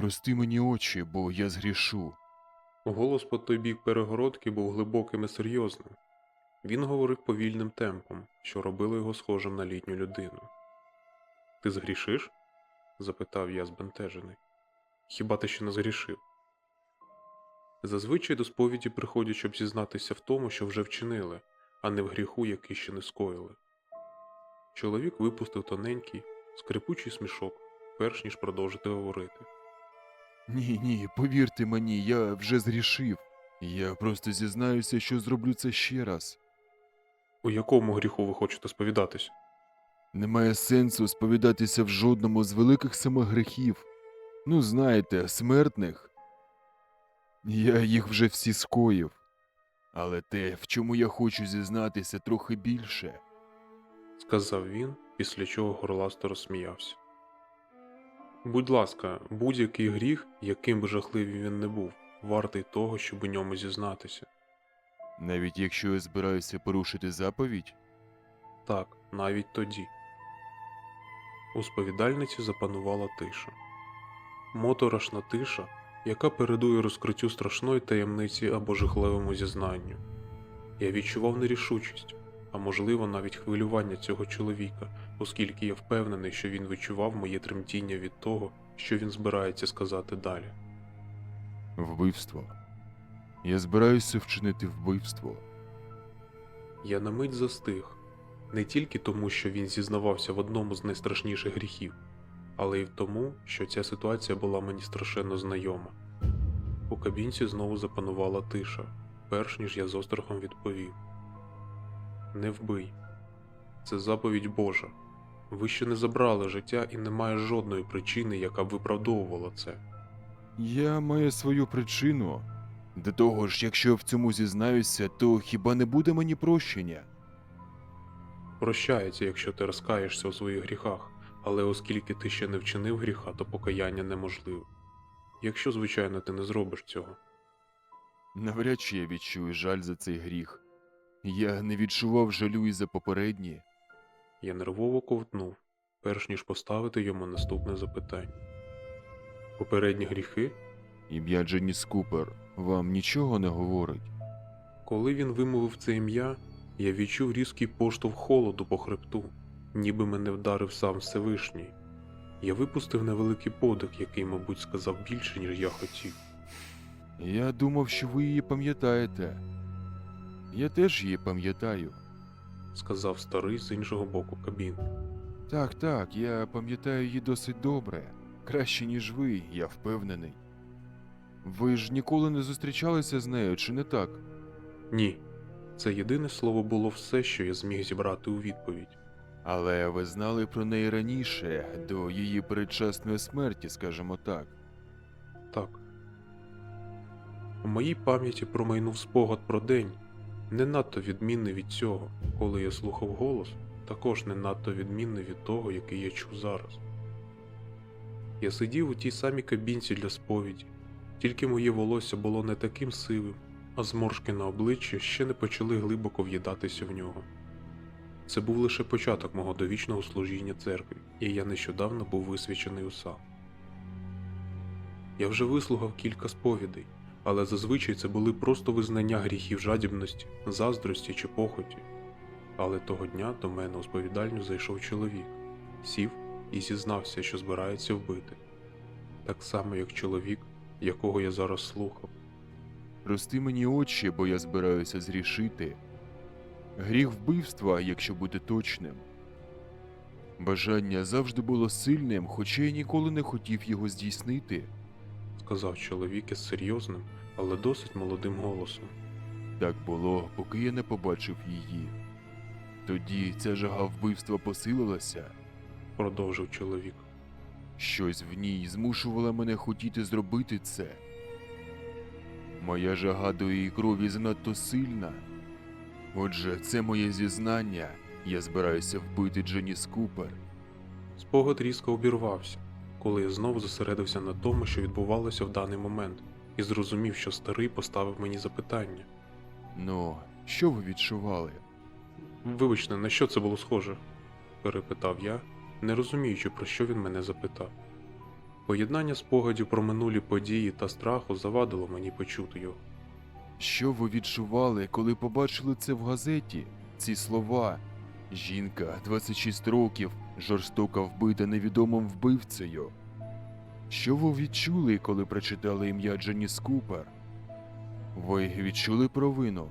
Прости мені очі, бо я згрішу. Голос по той бік перегородки був глибоким і серйозним. Він говорив повільним темпом, що робило його схожим на літню людину. Ти згрішиш? запитав я збентежений. Хіба ти ще не згрішив? Зазвичай до сповіді приходять, щоб зізнатися в тому, що вже вчинили, а не в гріху, який ще не скоїли. Чоловік випустив тоненький, скрипучий смішок, перш ніж продовжити говорити. Ні, ні, повірте мені, я вже згрішив. Я просто зізнаюся, що зроблю це ще раз. У якому гріху ви хочете сповідатись? Немає сенсу сповідатися в жодному з великих семи гріхів. Ну, знаєте, смертних. Я їх вже всі скоїв. Але те, в чому я хочу зізнатися трохи більше. сказав він, після чого горласто розсміявся. Будь ласка, будь-який гріх, яким би жахливий він не був, вартий того, щоб у ньому зізнатися. Навіть якщо я збираюся порушити заповідь, Так, навіть тоді. У сповідальниці запанувала тиша. Моторошна тиша, яка передує розкриттю страшної таємниці або жахливому зізнанню. Я відчував нерішучість, а можливо навіть хвилювання цього чоловіка, оскільки я впевнений, що він відчував моє тремтіння від того, що він збирається сказати далі. вбивство. Я збираюся вчинити вбивство. Я на мить застиг, не тільки тому, що він зізнавався в одному з найстрашніших гріхів, але й в тому, що ця ситуація була мені страшенно знайома. У кабінці знову запанувала тиша, перш ніж я з острахом відповів: Не вбий. Це заповідь Божа. Ви ще не забрали життя і немає жодної причини, яка б виправдовувала це. Я маю свою причину. До того ж, якщо я в цьому зізнаюся, то хіба не буде мені прощення? Прощається, якщо ти розкаєшся у своїх гріхах, але оскільки ти ще не вчинив гріха, то покаяння неможливе. Якщо, звичайно, ти не зробиш цього. Навряд чи я відчую жаль за цей гріх. Я не відчував жалю і за попередні. Я нервово ковтнув, перш ніж поставити йому наступне запитання. Попередні гріхи, Ім'я Дженіс Купер вам нічого не говорить. коли він вимовив це ім'я, я відчув різкий поштовх холоду по хребту, ніби мене вдарив сам Всевишній. Я випустив невеликий подих, який, мабуть, сказав більше, ніж я хотів. Я думав, що ви її пам'ятаєте. Я теж її пам'ятаю. сказав старий з іншого боку кабіни. Так, так, я пам'ятаю її досить добре. Краще, ніж ви, я впевнений. Ви ж ніколи не зустрічалися з нею, чи не так? Ні. Це єдине слово було все, що я зміг зібрати у відповідь. Але ви знали про неї раніше, до її передчасної смерті, скажімо так. Так. У моїй пам'яті промайнув спогад про день, не надто відмінний від цього, коли я слухав голос, також не надто відмінний від того, який я чув зараз. Я сидів у тій самій кабінці для сповіді, тільки моє волосся було не таким сивим, а зморшки на обличчі ще не почали глибоко в'їдатися в нього. Це був лише початок мого довічного служіння церкві, і я нещодавно був висвячений у сан. Я вже вислухав кілька сповідей, але зазвичай це були просто визнання гріхів жадібності, заздрості чи похоті. Але того дня до мене у сповідальню зайшов чоловік, сів і зізнався, що збирається вбити. Так само, як чоловік, якого я зараз слухав. Прости мені очі, бо я збираюся зрішити. Гріх вбивства, якщо бути точним. Бажання завжди було сильним, хоча я ніколи не хотів його здійснити. Сказав чоловік із серйозним, але досить молодим голосом. Так було, поки я не побачив її. Тоді ця жага вбивства посилилася, Продовжив чоловік. щось в ній змушувало мене хотіти зробити це. Моя жага до її крові занадто сильна. Отже, це моє зізнання. Я збираюся вбити Дженіс Купер. Спогад різко обірвався, коли я знову зосередився на тому, що відбувалося в даний момент, і зрозумів, що старий поставив мені запитання. Ну, що ви відчували? Вибачте, на що це було схоже? перепитав я, не розуміючи, про що він мене запитав. Поєднання спогадів про минулі події та страху завадило мені почути його. Що ви відчували, коли побачили це в газеті? Ці слова. Жінка 26 років, жорстоко вбита невідомим вбивцею. Що ви відчули, коли прочитали ім'я Дженіс Купер? Ви відчули провину?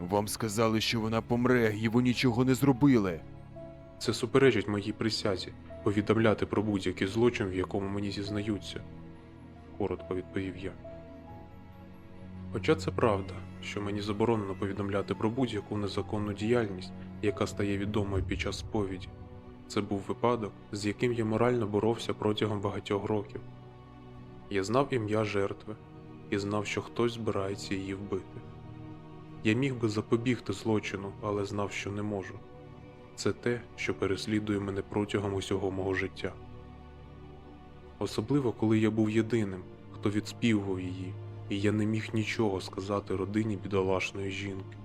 Вам сказали, що вона помре, і ви нічого не зробили. Це суперечить моїй присязі повідомляти про будь-який злочин, в якому мені зізнаються, коротко відповів я. Хоча це правда, що мені заборонено повідомляти про будь-яку незаконну діяльність, яка стає відомою під час сповіді. Це був випадок, з яким я морально боровся протягом багатьох років. Я знав ім'я жертви і знав, що хтось збирається її вбити. Я міг би запобігти злочину, але знав, що не можу. Це те, що переслідує мене протягом усього мого життя. Особливо, коли я був єдиним, хто відспівував її, і я не міг нічого сказати родині бідолашної жінки.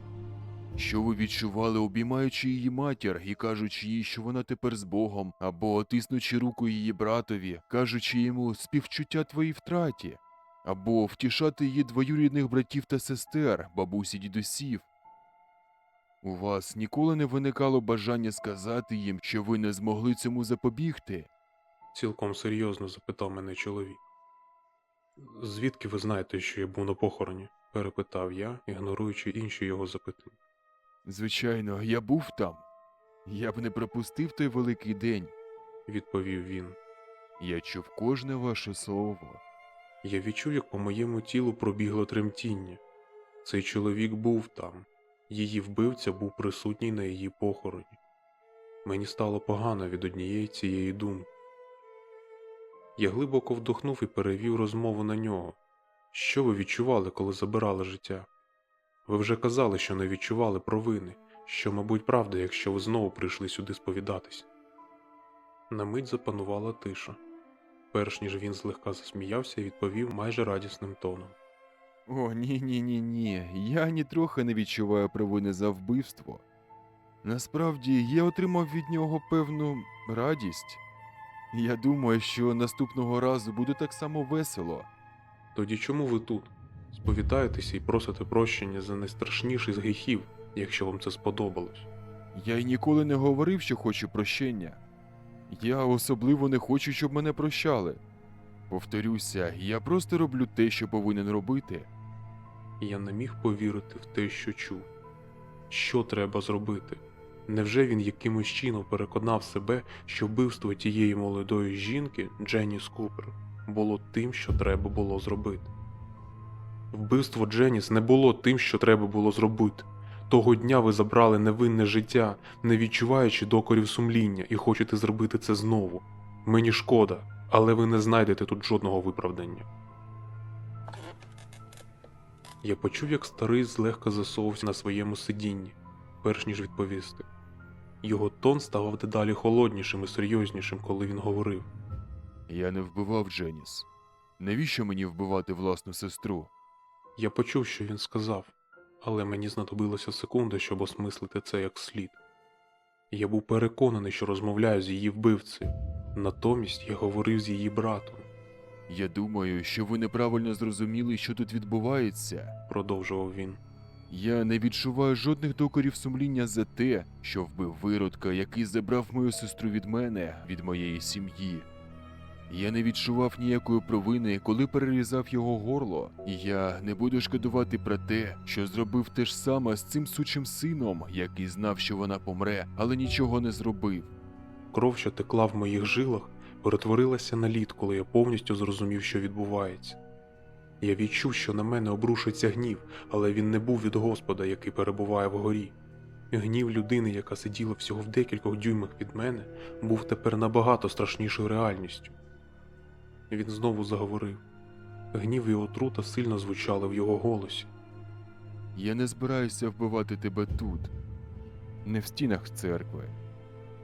Що ви відчували, обіймаючи її матір і кажучи їй, що вона тепер з Богом, або тиснучи руку її братові, кажучи йому співчуття твоїй втраті, або втішати її двоюрідних братів та сестер, бабусі дідусів. У вас ніколи не виникало бажання сказати їм, що ви не змогли цьому запобігти? Цілком серйозно запитав мене чоловік. Звідки ви знаєте, що я був на похороні? перепитав я, ігноруючи інші його запитання. Звичайно, я був там. Я б не пропустив той великий день. Відповів він. Я чув кожне ваше слово. Я відчув, як по моєму тілу пробігло тремтіння. Цей чоловік був там. Її вбивця був присутній на її похороні. Мені стало погано від однієї цієї думки. Я глибоко вдохнув і перевів розмову на нього. Що ви відчували, коли забирали життя? Ви вже казали, що не відчували провини, що, мабуть, правда, якщо ви знову прийшли сюди сповідатися. На мить запанувала тиша. Перш ніж він злегка засміявся, відповів майже радісним тоном. О, ні, ні, ні, ні. Я нітрохи не відчуваю провини за вбивство. Насправді, я отримав від нього певну радість. Я думаю, що наступного разу буде так само весело. Тоді чому ви тут? Сповідаєтеся і просите прощення за найстрашніший з гріхів, якщо вам це сподобалось. Я й ніколи не говорив, що хочу прощення. Я особливо не хочу, щоб мене прощали. Повторюся, я просто роблю те, що повинен робити. Я не міг повірити в те, що чув. Що треба зробити? Невже він якимось чином переконав себе, що вбивство тієї молодої жінки, Дженіс Купер, було тим, що треба було зробити? Вбивство Дженіс не було тим, що треба було зробити. Того дня ви забрали невинне життя, не відчуваючи докорів сумління, і хочете зробити це знову. Мені шкода, але ви не знайдете тут жодного виправдання. Я почув, як старий злегка засовувався на своєму сидінні, перш ніж відповісти. Його тон ставав дедалі холоднішим і серйознішим, коли він говорив. Я не вбивав Дженіс. Навіщо мені вбивати власну сестру? Я почув, що він сказав, але мені знадобилася секунда, щоб осмислити це як слід. Я був переконаний, що розмовляю з її вбивцею, натомість я говорив з її братом, Я думаю, що ви неправильно зрозуміли, що тут відбувається. продовжував він. Я не відчуваю жодних докорів сумління за те, що вбив виродка, який забрав мою сестру від мене, від моєї сім'ї. Я не відчував ніякої провини, коли перерізав його горло, і я не буду шкодувати про те, що зробив те ж саме з цим сучим сином, який знав, що вона помре, але нічого не зробив. Кров, що текла в моїх жилах, перетворилася на лід, коли я повністю зрозумів, що відбувається. Я відчув, що на мене обрушиться гнів, але він не був від Господа, який перебуває вгорі. Гнів людини, яка сиділа всього в декількох дюймах від мене, був тепер набагато страшнішою реальністю. Він знову заговорив. Гнів і отрута сильно звучали в його голосі. Я не збираюся вбивати тебе тут, не в стінах церкви.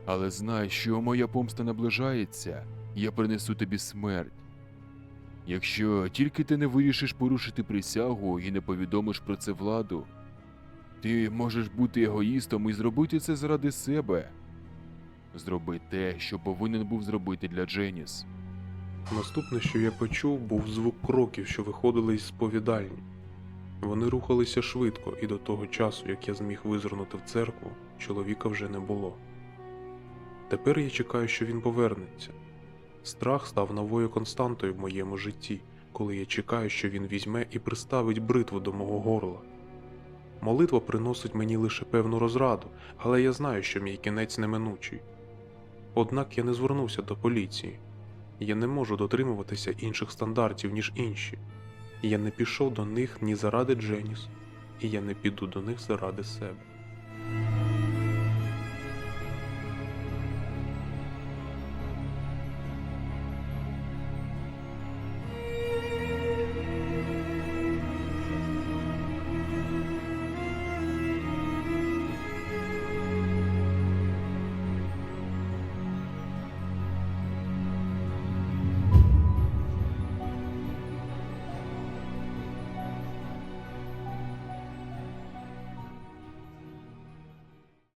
Але знай, що моя помста наближається, я принесу тобі смерть. Якщо тільки ти не вирішиш порушити присягу і не повідомиш про це владу, ти можеш бути егоїстом і зробити це заради себе. Зроби те, що повинен був зробити для Дженіс. Наступне, що я почув, був звук кроків, що виходили із сповідальні. Вони рухалися швидко, і до того часу, як я зміг визирнути в церкву, чоловіка вже не було. Тепер я чекаю, що він повернеться. Страх став новою константою в моєму житті, коли я чекаю, що він візьме і приставить бритву до мого горла. Молитва приносить мені лише певну розраду, але я знаю, що мій кінець неминучий. Однак я не звернувся до поліції. Я не можу дотримуватися інших стандартів, ніж інші. Я не пішов до них ні заради Дженіс, і я не піду до них заради себе.